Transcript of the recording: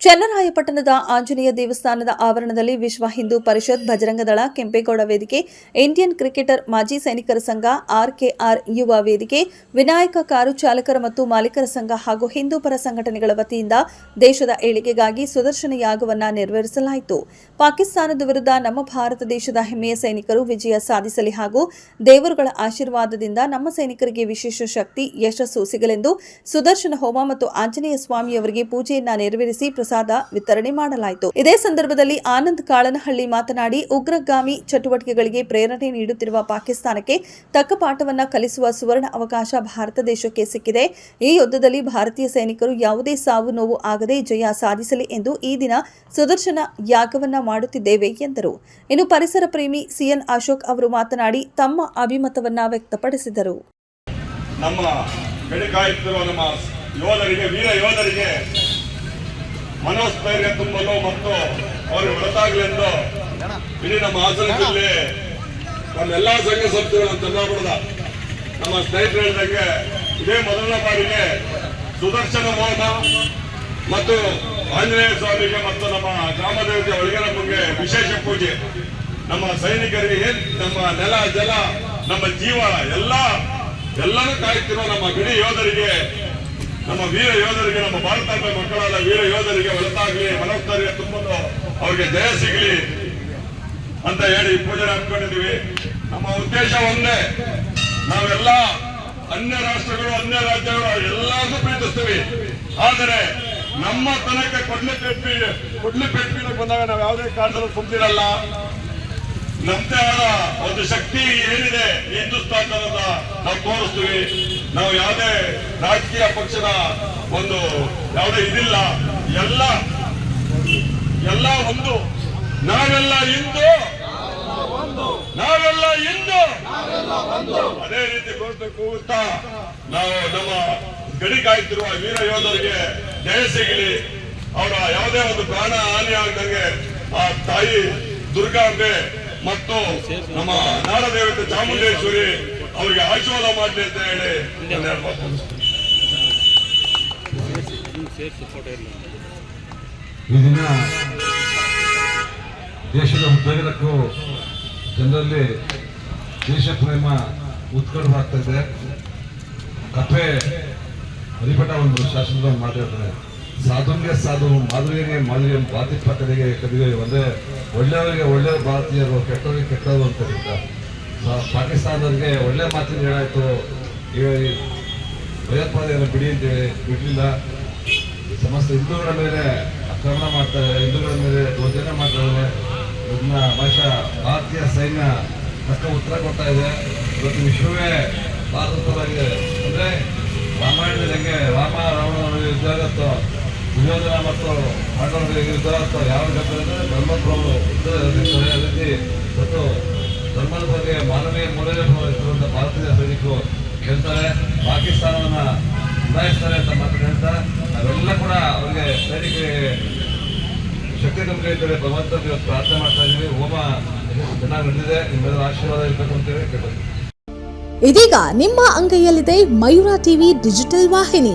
ಚನ್ನರಾಯಪಟ್ಟಣದ ಆಂಜನೇಯ ದೇವಸ್ಥಾನದ ಆವರಣದಲ್ಲಿ ವಿಶ್ವ ಹಿಂದೂ ಪರಿಷತ್ ಭಜರಂಗದಳ ಕೆಂಪೇಗೌಡ ವೇದಿಕೆ, ಇಂಡಿಯನ್ ಕ್ರಿಕೆಟರ್ ಮಾಜಿ ಸೈನಿಕರ ಸಂಘ, ಆರ್ಕೆಆರ್ ಯುವ ವೇದಿಕೆ, ವಿನಾಯಕ ಕಾರು ಚಾಲಕರ ಮತ್ತು ಮಾಲೀಕರ ಸಂಘ ಹಾಗೂ ಹಿಂದೂ ಪರ ಸಂಘಟನೆಗಳ ವತಿಯಿಂದ ದೇಶದ ಏಳಿಗೆಗಾಗಿ ಸುದರ್ಶನ ಯಾಗವನ್ನ ನೆರವೇರಿಸಲಾಯಿತು. ಪಾಕಿಸ್ತಾನದ ವಿರುದ್ಧ ನಮ್ಮ ಭಾರತ ದೇಶದ ಹೆಮ್ಮೆಯ ಸೈನಿಕರು ವಿಜಯ ಸಾಧಿಸಲಿ ಹಾಗೂ ದೇವರುಗಳ ಆಶೀರ್ವಾದದಿಂದ ನಮ್ಮ ಸೈನಿಕರಿಗೆ ವಿಶೇಷ ಶಕ್ತಿ, ಯಶಸ್ಸು ಸಿಗಲೆಂದು ಸುದರ್ಶನ ಹೋಮ ಮತ್ತು ಆಂಜನೇಯ ಸ್ವಾಮಿಯವರಿಗೆ ಪೂಜೆಯನ್ನ ನೆರವೇರಿಸಿ ಪ್ರಸಾದ ವಿತರಣೆ ಮಾಡಲಾಯಿತು. ಇದೇ ಸಂದರ್ಭದಲ್ಲಿ ಆನಂದ್ ಕಾಳನಹಳ್ಳಿ ಮಾತನಾಡಿ, ಉಗ್ರಗಾಮಿ ಚಟುವಟಿಕೆಗಳಿಗೆ ಪ್ರೇರಣೆ ನೀಡುತ್ತಿರುವ ಪಾಕಿಸ್ತಾನಕ್ಕೆ ತಕ್ಕ ಪಾಠವನ್ನ ಕಲಿಸುವ ಸುವರ್ಣ ಅವಕಾಶ ಭಾರತ ದೇಶಕ್ಕೆ ಸಿಕ್ಕಿದೆ. ಈ ಯುದ್ಧದಲ್ಲಿ ಭಾರತೀಯ ಸೈನಿಕರು ಯಾವುದೇ ಸಾವು ನೋವು ಆಗದೆ ಜಯ ಸಾಧಿಸಲಿ ಎಂದು ಈ ದಿನ ಸುದರ್ಶನ ಯಾಗವನ್ನ ಮಾಡುತ್ತಿದ್ದೇವೆ ಎಂದರು. ಇನ್ನು ಪರಿಸರ ಪ್ರೇಮಿ ಸಿಎನ್ ಅಶೋಕ್ ಅವರು ಮಾತನಾಡಿ, ತಮ್ಮ ಅಭಿಮತವನ್ನ ವ್ಯಕ್ತಪಡಿಸಿದರು. ನಮ್ಮ ನಮ್ಮ ಯೋಧರಿಗೆ ವೀರ ಯೋಧರಿಗೆ ಮನೋಸ್ಥೈರ್ಯ ತುಂಬಲು ಮತ್ತು ಅವರು ಹೊರತಾಗಲೆಂದು ಇಡೀ ನಮ್ಮ ಹಾಸನ ಜಿಲ್ಲೆ ನಮ್ಮೆಲ್ಲಾ ಸಂಘ ಸಂಸ್ಥೆಗಳನ್ನು ಚಂದ್ರಾಪುರದ ನಮ್ಮ ಸ್ನೇಹಿತರು ಹೇಳಿದಂಗೆ ಇದೇ ಮೊದಲನೇ ಬಾರಿಗೆ ಸುದರ್ಶನ ಮೋಹನ ಮತ್ತು ಆಂಜನೇಯ ಸ್ವಾಮಿಗೆ ಮತ್ತು ನಮ್ಮ ಗ್ರಾಮ ದೇವತೆ ನಮಗೆ ವಿಶೇಷ ಪೂಜೆ. ನಮ್ಮ ಸೈನಿಕರಿಗೆ ಏನ್ ನಮ್ಮ ನೆಲ, ಜಲ, ನಮ್ಮ ಜೀವ, ಎಲ್ಲ ಎಲ್ಲರೂ ಕಾಯುತ್ತಿರುವ ನಮ್ಮ ಬಿಡಿ ಯೋಧರಿಗೆ ನಮ್ಮ ವೀರ ಯೋಧರಿಗೆ, ನಮ್ಮ ಭಾರತ ಮಕ್ಕಳಾದ ವೀರ ಯೋಧರಿಗೆ ಒಳತಾಗ್ಲಿ ಮನೋಸ್ಥೈರ್ಯ ತುಂಬಲು ಅವ್ರಿಗೆ ಜಯ ಸಿಗ್ಲಿ ಅಂತ ಹೇಳಿ ಪೂಜೆ ಹಮ್ಮಿಕೊಂಡಿದ್ದೀವಿ ನಮ್ಮ ಉದ್ದೇಶ ಒಂದೇ, ನಾವೆಲ್ಲ ಅನ್ಯ ರಾಷ್ಟ್ರಗಳು, ಅನ್ಯ ರಾಜ್ಯಗಳು ಎಲ್ಲರಿಗೂ ಪ್ರೀತಿಸ್ತೀವಿ. ಆದರೆ ನಮ್ಮ ತನಕ ಕೊಡ್ಲಿ ಪೆಟ್ಟಿ, ಕೊಡ್ಲಿ ಪೆಟ್ಟಿಗೆ ಬಂದಾಗ ನಾವು ಯಾವುದೇ ಕಾರಣದಲ್ಲೂ ಸುಮ್ಮನಿರಲ್ಲ ನಮ್ದೇ ಆದ ಒಂದು ಶಕ್ತಿ ಏನಿದೆ ಹಿಂದೂಸ್ತಾನದ ನಾವು ತೋರಿಸ್ತೀವಿ. ನಾವು ಯಾವುದೇ ರಾಜಕೀಯ ಪಕ್ಷದ ಒಂದು ಯಾವುದೇ ಇದಿಲ್ಲ. ಎಲ್ಲ ಎಲ್ಲ ಒಂದು. ನಾವೆಲ್ಲ ಇಂದು ನಾವೆಲ್ಲ ಇಂದು ಅದೇ ರೀತಿ ಘೋಷಣೆ ಕೂಗುತ್ತಾ ನಾವು ನಮ್ಮ ಗಡಿ ಕಾಯ್ತಿರುವ ವೀರ ಯೋಧರಿಗೆ ಜಯ ಸಿಗಲಿ. ಅವರ ಯಾವುದೇ ಒಂದು ಪ್ರಾಣ ಹಾನಿ ಆಗದಂಗೆ ಆ ತಾಯಿ ದುರ್ಗಾಂಬೆ ಮತ್ತು ನಮ್ಮ ನಾಡದೇವತೆ ಚಾಮುಂಡೇಶ್ವರಿ ಅವರಿಗೆ ಆಶೀರ್ವಾದ ಮಾಡಲಿ ಅಂತ ಹೇಳಿ ಈ ದಿನ ದೇಶದ ಉದ್ಯೋಗಕ್ಕೂ ಜನರಲ್ಲಿ ದೇಶ ಪ್ರೇಮ ಉತ್ಕಟವಾಗ್ತಾ ಇದೆ. ಕಪ್ಪೆ ಹರಿಪಟ ಒಂದು ಶಾಸನದಲ್ಲಿ ಮಾತಾಡ್ತಾರೆ ಸಾಧುಂಗೆ ಸಾಧು, ಮಾಧುವಿಗೆ ಮಾಧುರ್ಯ ಪಾತಿ ಕಡೆಗೆ ಕದಿಗೆ ಒಂದೇ ಒಳ್ಳೆಯವರಿಗೆ ಒಳ್ಳೆಯ ಭಾರತೀಯರು, ಕೆಟ್ಟವರಿಗೆ ಕೆಟ್ಟವರು ಅಂತ. ಪಾಕಿಸ್ತಾನದವರಿಗೆ ಒಳ್ಳೆ ಮಾತಿನ ಹೇಳಾಯಿತು. ಈ ಭಯೋತ್ಪಾದನೆಯನ್ನು ಬಿಡಿ ಅಂತೇಳಿ ಬಿಡಲಿಲ್ಲ. ಸಮಸ್ತ ಹಿಂದೂಗಳ ಮೇಲೆ ಆಕ್ರಮಣ ಮಾಡ್ತಾರೆ ಹಿಂದೂಗಳ ಮೇಲೆ ದೌರ್ಜನ್ಯ ಮಾಡ್ತಾರೆ ಇದನ್ನ ಬಹುಶಃ ಭಾರತೀಯ ಸೈನ್ಯ ತಕ್ಕ ಉತ್ತರ ಕೊಡ್ತಾ ಇದೆ. ಇವತ್ತು ವಿಶ್ವವೇ ಭಾರತ ಪರವಾಗಿದೆ ಅಂದ್ರೆ ರಾಮಾಯಣದಲ್ಲಿ ಹೆಂಗೆ ರಾಮ, ರಾವಣ, ಯುದ್ಧ ಆಗತ್ತೋ ದುರ್ಯೋಧನ ಮತ್ತು ಪಾಂಡವರಿಗೆ ಯುದ್ಧ ಅಥವಾ ಯಾವ ಅಂದ್ರೆ ಧರ್ಮಪ್ರಭು. ಅದೇ ರೀತಿ ಇವತ್ತು ಧರ್ಮದ ಬಗ್ಗೆ ಮಾನವೀಯ ಮೌಲ್ಯ ಇರುವಂಥ ಭಾರತೀಯ ಸೈನಿಕರು ಹೇಳ್ತಾರೆ. ಪಾಕಿಸ್ತಾನವನ್ನು ನಿಭಾಯಿಸ್ತಾರೆ ಅಂತ ಮಾತ್ರ ಹೇಳ್ತಾ ನಾವೆಲ್ಲ ಕೂಡ ಅವರಿಗೆ ಸೈನಿಕರಿಗೆ ಶಕ್ತಿ ತುಂಬಿ ಇದ್ದಾರೆ ಭಗವಂತ ಇವತ್ತು ಪ್ರಾರ್ಥನೆ ಮಾಡ್ತಾ ಇದ್ದೀವಿ. ಹೋಮ ಚೆನ್ನಾಗಿ ನಡೆದಿದೆ. ನಿಮ್ಮೆಲ್ಲರ ಆಶೀರ್ವಾದ ಇರಬೇಕು ಅಂತೇಳಿ ಕೇಳ್ತಾರೆ ಇದೀಗ ನಿಮ್ಮ ಅಂಗೈಯಲ್ಲಿದೆ ಮಯೂರ ಟಿವಿ ಡಿಜಿಟಲ್ ವಾಹಿನಿ.